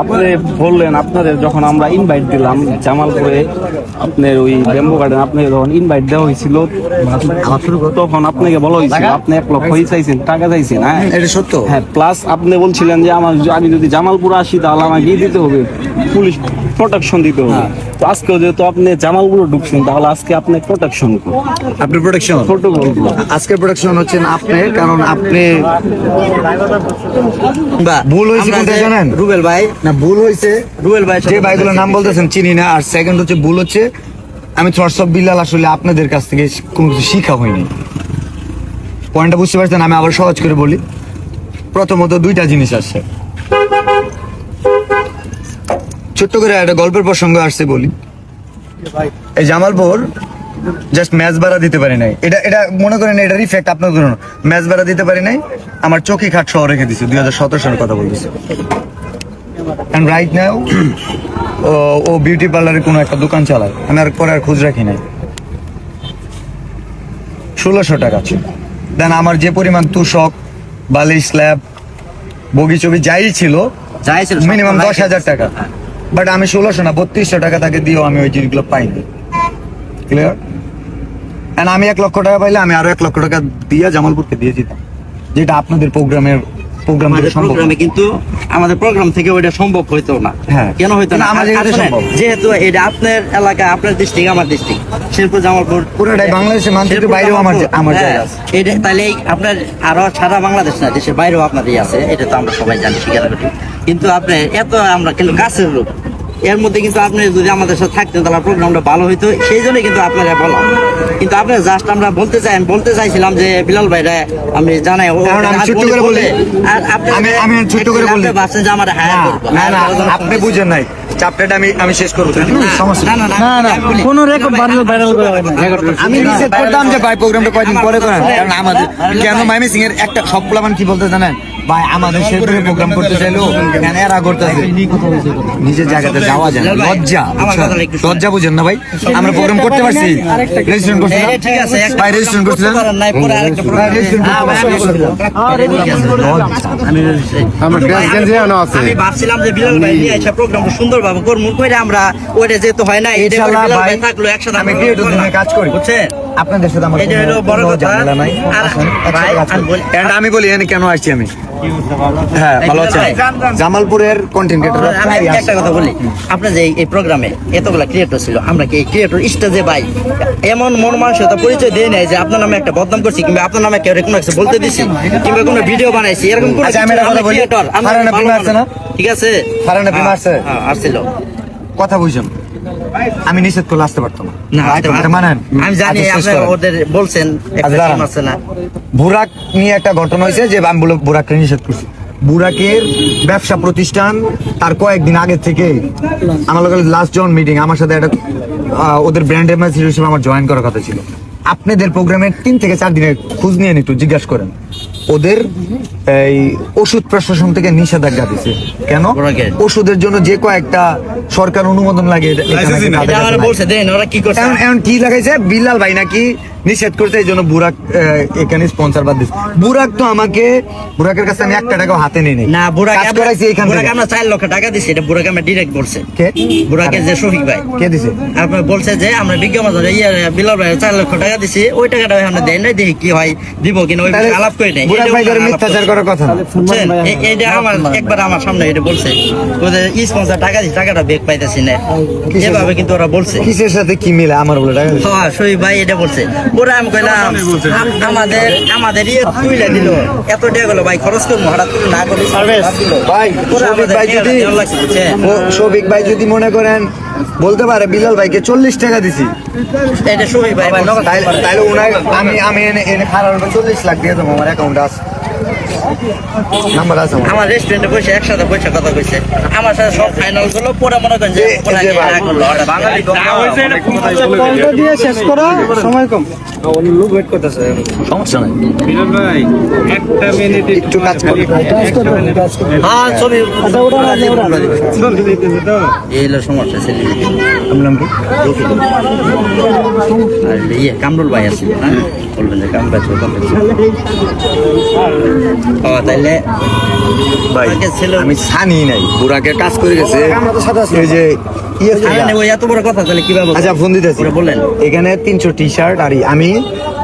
আপনি বললেন আপনাদের যখন আমরা ইনভাইট দিলাম জামালপুরে আপনার ওই ব্যাম্বো গার্ডেন আপনাকে যখন ইনভাইট দেওয়া হয়েছিল তখন আপনাকে বলা হয়েছিল আপনি এক লক্ষই চাইছেন টাকা চাইছেন হ্যাঁ? এটা সত্য? হ্যাঁ প্লাস আপনি বলছিলেন যে আমার আমি যদি জামালপুর আসি তাহলে আমাকে দিতে হবে। পুলিশ প্রোটেকশন দিতে হবে। তো আজকে যেহেতু আপনি জামালপুরে ঢুকছেন তাহলে আজকে আপনি প্রোটেকশন আপনি প্রোটেকশন প্রোটোকল আজকের প্রোটেকশন হচ্ছেন আপনি কারণ আপনি ভুল হয়েছে কোনটা জানেন? রুবেল ভাই না ভুল হয়েছে। রুবেল ভাই যে ভাইগুলোর নাম বলতেছেন চিনি না আর সেকেন্ড হচ্ছে ভুল হচ্ছে। আমি অফ বিল্লাল আসলে আপনাদের কাছ থেকে কোনো কিছু শিখা হয়নি। পয়েন্টটা বুঝতে পারছেন আমি আবার সহজ করে বলি। প্রথমত দুইটা জিনিস আসছে ছোট্ট করে একটা গল্পের প্রসঙ্গ আসছে বলি। এই জামালপুর জাস্ট ম্যাচ ভাড়া দিতে পারি নাই। এটা এটা মনে করেন এটার ইফেক্ট আপনার ধরুন ম্যাচ ভাড়া দিতে পারি নাই আমার চোখে খাট সহ রেখে দিছে দুই হাজার সতেরো সালের কথা বলতেছে। অ্যান্ড রাইট নাও ও বিউটি পার্লারে কোনো একটা দোকান চালায়। আমি আর পরে আর খোঁজ রাখি নাই। ষোলোশো টাকা ছিল। দেন আমার যে পরিমাণ তুষক বালি স্ল্যাব বগি চবি যাই ছিল যাই ছিল মিনিমাম দশ হাজার টাকা। বাট আমি ষোলোশো না, বত্রিশশো টাকা তাকে দিয়েও আমি ওই জিনিসগুলো পাইনি। ক্লিয়ার অ্যান্ড আমি এক লক্ষ টাকা পাইলে আমি আরও এক লক্ষ টাকা দিয়ে জামালপুরকে দিয়ে যেতাম যেটা আপনাদের প্রোগ্রামের প্রোগ্রাম কিন্তু আমাদের প্রোগ্রাম থেকে ওইটা সম্ভব হইতো না। হ্যাঁ। কেন হইতো না? এটা আসলে যেহেতু এটা আপনার এলাকা আপনার ডিস্ট্রিক্ট আমার ডিস্ট্রিক্ট শেরপুর জামালপুর পুরোটাই বাংলাদেশের মানচিত্রের বাইরেও আমার আমার হ্যাঁ, জায়গা এটা তাহলে আপনার আরও সারা বাংলাদেশ না দেশের বাইরেও ইয়ে আছে এটা তো আমরা সবাই জানি স্বীকার করি। কিন্তু আপনি এত আমরা কিন্তু কাছের লোক। এর মধ্যে কিন্তু আপনি যদি আমাদের সাথে থাকতেন তাহলে প্রোগ্রামটা ভালো হইতো। সেই জন্য কিন্তু আপনারা বলা কিন্তু আপনি জাস্ট আমরা বলতে চাই আমি বলতে চাইছিলাম যে বিলাল ভাইরা আমি জানাই আর আপনি করে ভাবছেন যে আমার বুঝেন নাই। চ্যাপ্টারটা আমি আমি শেষ করব। সমস্যা না, না, না, না, বলি। কোনো রেকর্ড ভাইরাল ভাইরাল করা হয় না আমি নিষেধ করতাম যে ভাই প্রোগ্রামটা কয়দিন পরে করেন। কারণ আমাদের কেন মাইমি সিং এর একটা সব প্লাবান কি বলতে জানেন? ভাই আমাদের শেরপুরে প্রোগ্রাম করতে চাইলো কেন এরা করতেছে। নিজের জায়গাতে যাওয়া যায় না। লজ্জা। লজ্জা বুঝেন না ভাই। আমরা প্রোগ্রাম করতে পারছি। রেজিস্ট্রেশন করছি ঠিক আছে ভাই রেজিস্ট্রেশন হ্যাঁ, করছিলাম। ঠিক আছে। আমি ড্রেস গেঞ্জি এখনও আছে। আমি ভাবছিলাম যে বিলাল ভাই নিয়ে এসে প্রোগ্রামটা সুন্দরভাবে করব। করে আমরা ওইটা যেহেতু হয় না এটা বিলাল ভাই থাকল একসাথে আমি কাজ করি। বুঝছেন? আপনাদের সাথে আমার এটা হলো কোনো- বড় কথা। ঝামেলা নাই। আর আমি বলি এখানে কেন আসছি আমি? হ্যাঁ এই ভালো বিলাল জামালপুরের কন্টেন্ট আমি একটা কথা বলি। আপনার যে এই প্রোগ্রামে এতগুলা ক্রিয়েটর ছিল আমরা কি এই ক্রিয়েটর স্টেজে ভাই এমন মন মানসিকতা পরিচয় দেয় নাই যে আপনার নামে একটা বদনাম করছি কিংবা আপনার নামে কেউ কোনো কিছু বলতে দিছি কিংবা কোনো ভিডিও বানাইছি এরকম কোনো আচ্ছা, আমি কথা বলি। ক্রিয়েটর না? ঠিক আছে? হ্যাঁ, আসছিল। কথা বুঝুন। আমি নিষেধ করলে আসতে পারতাম না। না ভাই, এটা মানেন। আমি জানি আচ্ছা, আপনি ওদের বলছেন একটা আচ্ছা, বুরাক নিয়ে একটা ঘটনা হয়েছে যে আমি বুরাককে নিষেধ করছি। বুরাকের ব্যবসা প্রতিষ্ঠান তার কয়েকদিন আগে থেকে আমার লোকের লাস্ট জন মিটিং আমার সাথে একটা ওদের ব্র্যান্ড অ্যাম্বাসিডর হিসেবে আমার জয়েন করার কথা ছিল। আপনাদের প্রোগ্রামের তিন থেকে চার দিনের খোঁজ নিয়ে একটু জিজ্ঞাসা করেন। ওদের এই ওষুধ প্রশাসন থেকে নিষেধাজ্ঞা দিছে। কেন? ওষুধের জন্য যে কয়েকটা সরকার অনুমোদন লাগে এখানে দেন কি লাগাইছে? বিল্লাল ভাই নাকি নিষেধ করতে এই জন্য বুরাক এখানে স্পন্সর বাদ দিচ্ছে বুরাক তো আমাকে বুরাকের কাছে আমি একটা টাকাও হাতে নিয়ে নেই। না কাজ করাইছি এখান থেকে। আমরা চার লক্ষ টাকা দিছি এটা বুড়াকে আমরা ডিরেক্ট বলছে। কে? বুড়াকে যে শফিক ভাই। কে দিছে? আপনার বলছে যে আমরা বিজ্ঞান বাজারে ইয়ে বিলাল ভাই চার লক্ষ টাকা দিছি ওই টাকাটা আমরা দেয় নাই দেখি কি হয় দিব কিনা ওই আলাপ করে নেই। বুরাক ভাই করে মিথ্যাচার করার কথা না। এটা আমার একবার আমার সামনে এটা বলছে। স্পন্সর টাকা দিছি টাকাটা বেগ পাইতেছি না। এভাবে কিন্তু ওরা বলছে। কিসের সাথে কি মিলে? আমার বলে টাকা হ্যাঁ শহীদ ভাই এটা বলছে। ওরা আমি কইলাম আমাদের আমাদের ইয়ে তুইলে দিল। এত টাকা গেলো ভাই খরচ করব হঠাৎ না করব ভাই যদি শফিক ভাই যদি মনে করেন বলতে পারে বিলাল ভাইকে চল্লিশ টাকা দিছি। তাইলে আমি আমি এনে এনে খারাপ চল্লিশ লাখ দিয়ে দেবো আমার অ্যাকাউন্ট আছে। নাম্বার আছে আমার। রেস্টুরেন্টে বসে একসাথে বসে কথা কইছে। আমার সাথে সব ফাইনালগুলো পরে মনে করেন যে বাঙালি। দিয়ে শেষ করা সময় কম। সমস্যা নাই। ভাই একটা মিনিট একটু কাজ করি। হ্যাঁ ছবি এই হলো সমস্যা ছেলে আমি নাম কি? আর ইয়ে কামরুল ভাই আছে না বলবেন যে কামরুল ভাই কথা ও তাইলে ভাই আমাকে ছেলে আমি ছানি নাই বুড়াকে কাজ করে গেছে। এই যে ইয়ে থেকে- আরে ওই এত বড় কথা তাহলে কীভাবে আচ্ছা ফোন দিতেছি। বললেন। এখানে তিনশো টি শার্ট আর আমি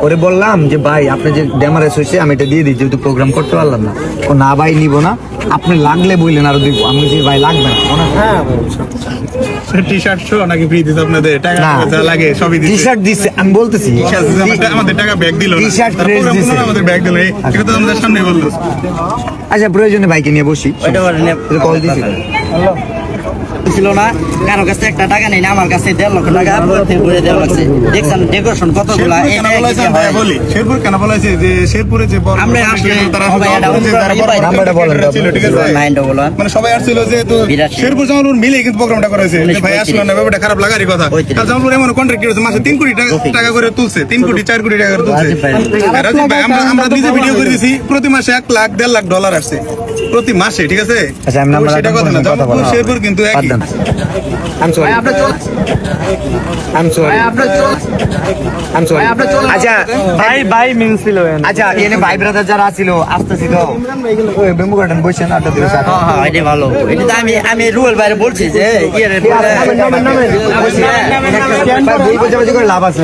ওরে বললাম যে ভাই আপনি যে ড্যামারেজ হয়েছে আমি এটা দিয়ে দিই যেহেতু প্রোগ্রাম করতে পারলাম না। ও না ভাই নিব না। আপনি লাগলে বললেন আরও দিব। আমি বলছি ভাই লাগবে না। ওনা- টি শার্ট শো নাকি ফ্রি দিতে আপনাদের? টাকা পয়সা লাগে সবই টি শার্ট দিচ্ছে আমি বলতেছি। দিছে, আমাদের- টাকা ব্যাগ দিল দিছে। আমাদের ব্যাগ দিল। এটা তো আমাদের সামনে বলল। আচ্ছা প্রয়োজনে বাইকে নিয়ে বসি। ওইটা কল দিছি। ছিল না। কারও কাছে একটা টাকা নেই না আমার কাছে দেড় লক্ষ টাকা ঘুরে দেওয়া লাগছে দেখছেন ডেকোরেশন কতগুলা শেরপুর কেন এটা বলেছে কি আমি? বলি শেরপুর কেন বলেছে যে শেরপুরে যে আমরা আসলে মানে সবাই আসছিল যে শেরপুর জামালপুর মিলে কিন্তু প্রোগ্রামটা করেছে। ভাই আসলো না ব্যাপারটা খারাপ লাগারই কথা। জামালপুর এমন কন্ট্রাক্ট করেছে মাসে তিন কোটি টাকা- করে তুলছে তিন কোটি চার কোটি টাকা করে তুলছে। ভাই। আমরা আমরা নিজে ভিডিও করে দিছি প্রতি মাসে এক লাখ দেড় লাখ ডলার আসছে। প্রতি মাসে ঠিক আছে? আচ্ছা সেটা কথা না। জামালপুর শেরপুর কিন্তু একই। Um sorry um sorry um sorry আচ্ছা ভাই ভাই মিন্স ছিল আচ্ছা এনে ভাই ব্রাদার যারা ছিল আস্তে ছিল ওই বেম্বু গার্ডেন বসেন আড্ডা দিবে হ্যাঁ হ্যাঁ এটা ভালো এটা আমি আমি রুয়েল বাইরে বলছি যে ইয়ে লাভ আছে